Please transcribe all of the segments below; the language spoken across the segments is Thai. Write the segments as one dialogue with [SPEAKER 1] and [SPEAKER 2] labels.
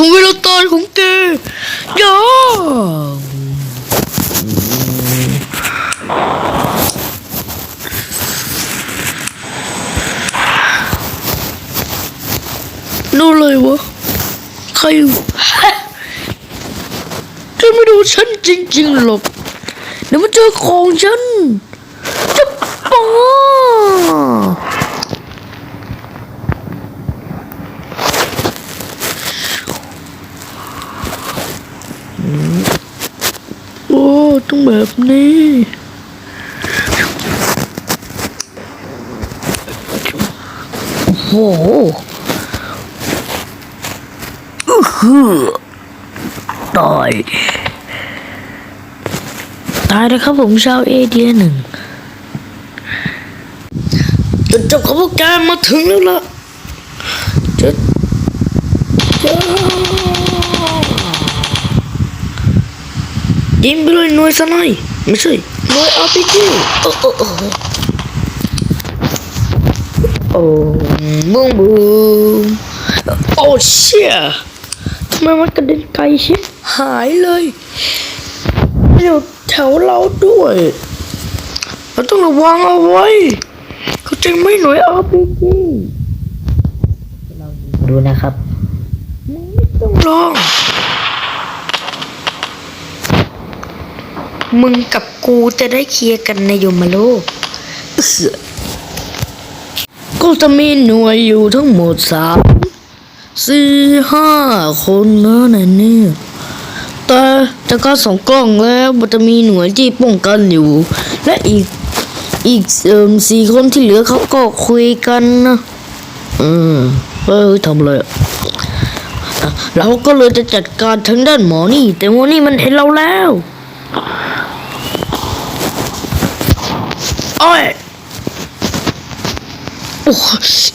[SPEAKER 1] ถึงเวลาตายของแกอย่านู่นเลยวะ ใครจะไม่ดูฉันจริงๆหรอกเดี๋ยวมันเจอของฉันจะปาโอ้ ต้องแบบนี้โอ้โหอื้อหือตายตายนะครับผมชาวเอเดียหนึ่งจุดจบของพวกแกมาถึงแล้วล่ะจะจะ ยิงไปเลยหน่วยสไนป์ไม่ใช่หน่วยอาร์พีจีโอ้โอ้โอ้โอ้บูมบูมโอ้เชี่ยทำไมมันกระเด็นไกลชิบหายเลยอยู่แถวเราด้วย เราต้องระวังเอาไว้ เขาจะไม่หน่วยอาร์พีจี
[SPEAKER 2] ดูนะครับ
[SPEAKER 1] ต้องลอง มึงกับกูจะได้เคลียร์กันในยมโลกก็จะมีหน่วยอยู่ทั้งหมดสามสี่ห้าคนนะในนี่แต่จากการส่องกล้องแล้วมันจะมีหน่วยที่ป้องกันอยู่ และอีกอีกเอ่มสี่คนที่เหลือเขาก็คุยกันนะอืมเอ้ยทำอะไรเราก็เลยจะจัดการทางด้านหมอนี่ แต่หมอนี่มันเห็นเราแล้ว โอ้ยโอ้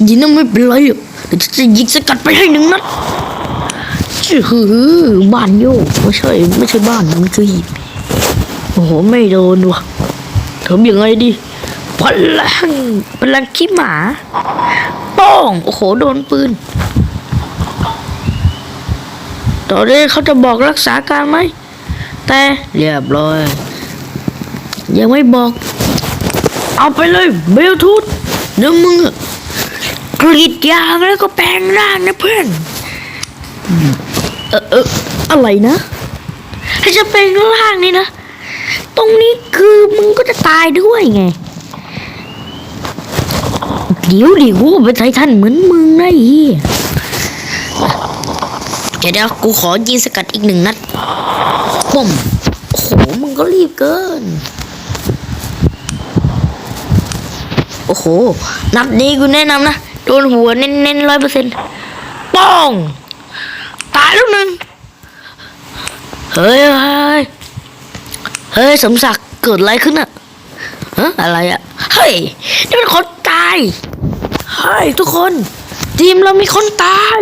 [SPEAKER 1] ยิงนั่นไม่เป็นไรอะเดี๋ยวจะยิงสกัดไปให้หนึ่งนัดชื่อหือบ้านโยกไม่ใช่ไม่ใช่บ้านมันคือหีบโอ้โหไม่โดนว่ะทำยังไงดีพลังพลังขี้หมาป้องโอ้โหโดนปืนตอนนี้เขาจะบอกรักษาการไหมแต่เรียบร้อย ยังไม่บอก เอาไปเลยเบลทูธเดี๋ยวมึงกรีดยางแล้วก็แปลงร่างนะเพื่อน เออเอออะไรนะถ้าจะแปลงร่างนี่นะ ตรงนี้คือมึงก็จะตายด้วยไง เดี๋ยวดิกูไปนไททันเหมือนมึงนะไอ้เหี้ยเดี๋ยวเดี๋ยวกูขอยิงสกัดอีกหนึ่งนัดปุ้มโอ้โห มึงก็รีบเกิน โอ้โห นัดนี้กูแนะนำนะ โดนหัวเน้นๆร้อยเปอร์เซ็นต์ป้อง ตายล้วหนึ่งเฮ้ยเฮ้ยเฮ้ย สมศักดิ์เกิดอะไรขึ้นอะฮะอะไรอะเฮ้ย นี่เป็นคนตาย เฮ้ย ทุกคน ทีมเรามีคนตาย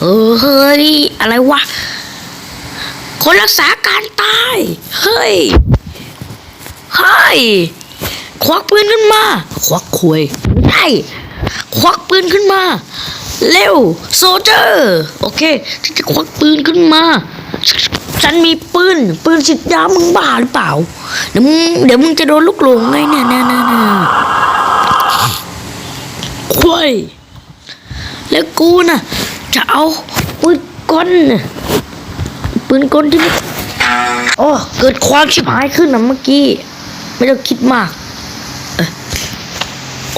[SPEAKER 1] เออ เฮ้ย อะไรวะ คนรักษาการตาย เฮ้ย เฮ้ย ควักปืนขึ้นมา ควักควยได้ควักปืนขึ้นมา เร็วโซเจอร์โอเคฉันจะควักปืนขึ้นมา ฉันมีปืน ปืนฉีดยามึงบ้าหรือเปล่า เดี๋ยวมึงเดี๋ยวมึงจะโดนลูกหลงไงเนี่ยเนี่ยเนี่ยควยแล้วกูน่ะ จะเอาปืนกลน่ะปืนกลที่โอ้เกิดความชิบหายขึ้นนะเมื่อกี้ ไม่ต้องคิดมาก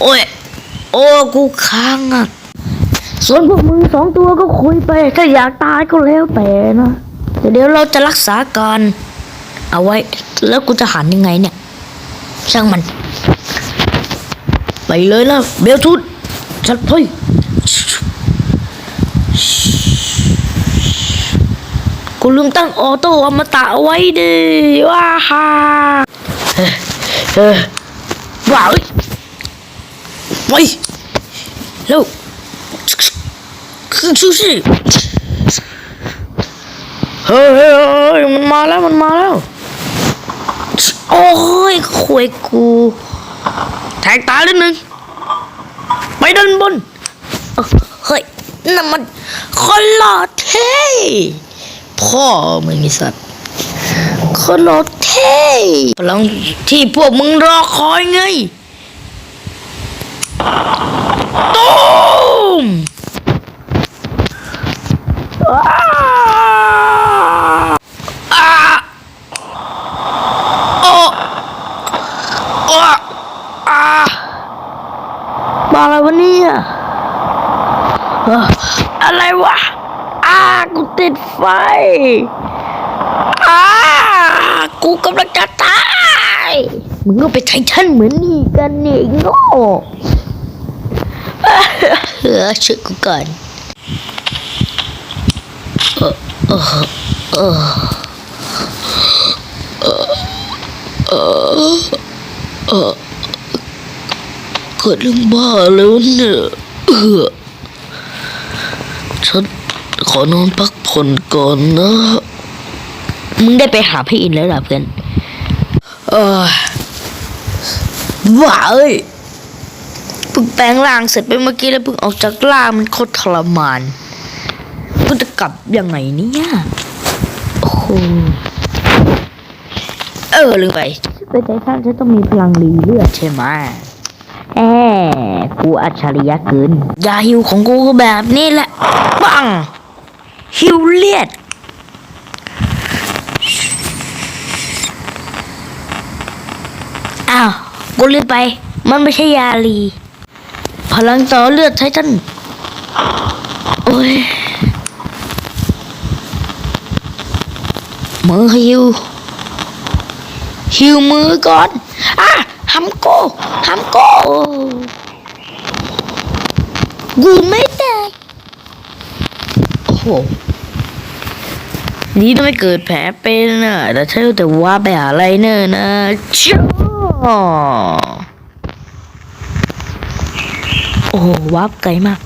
[SPEAKER 1] โอ้ย โอ้กูค้างอะ ส่วนพวกมึงสองตัวก็คุยไป ถ้าอยากตายก็แล้วแต่นะแต่เดี๋ยวเราจะรักษาการ เอาไว้ แล้วกูจะหันยังไงเนี่ย ช่างมัน ไปเลยนะเบลทูดจัดไปกูลืมตั้งออโต้อมตะเอาไว้ดิว้าฮ่าเออเออว้าว ไปเร็วคือชูสิเฮ้ยเฮ้ยเฮ้ยมันมาแล้วมันมาแล้ว โอ้ยควยกูแทงตาเลยหนึ่งไปด้านบนเอ้าเฮ้ยนั่นมันคนหล่อเท่พ่อมึงไอ้สัตว์คนหล่อเท่พลังที่พวกมึงรอคอยไง ตูมอ้าอ้าโอ้โอ้าอะไรวะเนี่ยอะไรวะอ้ากูติดไฟอ้ากูกำลังจะตายมึงก็ไปไททันเหมือนนี่กันนี่ไอ้โง่ เออช่วยกูก่อนเออเออเออเกิดเรื่องบ้าแล้วเนี่ยเออฉันขอนอนพักผ่อนก่อนนะ มึงได้ไปหาพี่อินแล้วหรอเพื่อน เออว้าเอ้ย พิ่งแปลงร่างเสร็จไปเมื่อกี้แล้วเพิ่งออกจากร่างมันโคตรทรมานกูจะกลับยังไงเนี่ยโอ้โหเออลืมไปไปไททันฉันต้องมีพลังรีเลือดใช่ไหมแอบกูอัจฉริยะเกินยาฮิวของกูก็แบบนี้แหละปังฮิวเลียดอ้าวกูลืมไป มันไม่ใช่ยาลีพ ลังต่อเลือดไททันโอ้ยมือฮิวฮิวมือก่อนอะฮัมโกฮัมโกกูไม่แตกโอ้โหนี่ต้องไม่เกิดแผลเป็นนะแต่ใช่แต่ว่าไปหาอะไรเนอะนะจ้า โอ้โหวับไกลมาก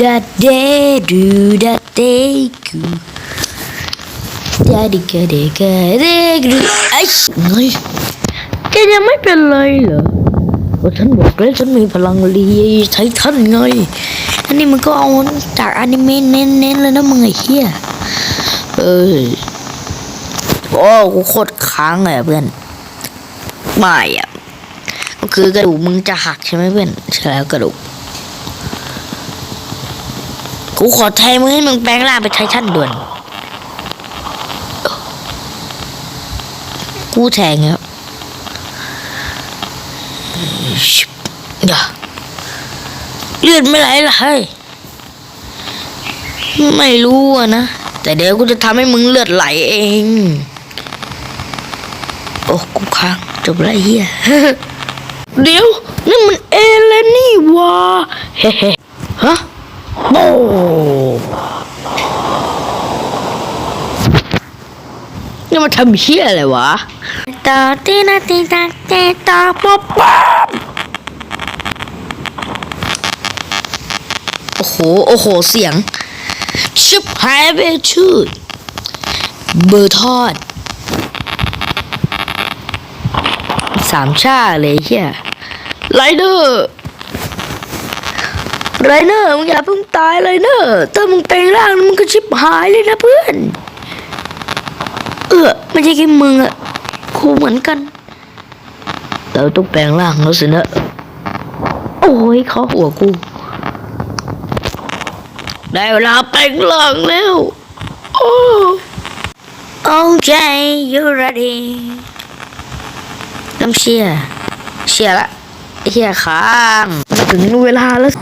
[SPEAKER 1] That day do that day do Daddy g a d y g a d y do ไอ้ไงแกยังไม่เป็นไรเหรอก็ฉันบอกแล้วฉันมีพลังรีไททันไงอันนี้มันก็เอาจากอนิเมะเน้นๆเลยนะมึงไอ้เหี้ยเอ้ยโอ้กูโคตรค้างเลยอะเพื่อนไม่อะก็ คือกระดูกมึงจะหักใช่ไหมเพื่อนใช่แล้วกระดูกกูขอแทนมึงให้มึงแปลงร่างเป็นไททันด่วน กูแทงครับชิบอย่าเลือดไม่ไหลเหรอเฮ้ยไม่รู้อะนะ แต่เดี๋ยวกูจะทำให้มึงเลือดไหลเอง โอ้ กูค้างจบแล้วเฮีย เดี๋ยวนี่มันเอเลนนี่วะเฮ้ฮะโอ้นี่มันทำเฮียอะไรวะตาตีนาตีตาเตตาป๊อปป๊อปโอ้โห โอ้โห เสียง ชิบหายไปชื่อ เบอร์ทอด สามชาเลยเฮียไรเดอร์ไรเดอร์มึงอย่าเพิ่งตายไรเดอร์ถ้ามึงแปลงร่างมึงก็ชิบหายเลยนะเพื่อน เออไม่ใช่แค่มึงอะกูเหมือนกัน เราต้องแปลงร่างแล้วสินะ โอ้ยเขาหัวกู ได้เวลาแปลงร่างแล้ว โอ้โอเค you ready น้ำเชียเชียละเชียค้างมาถึงเวลาแล้ว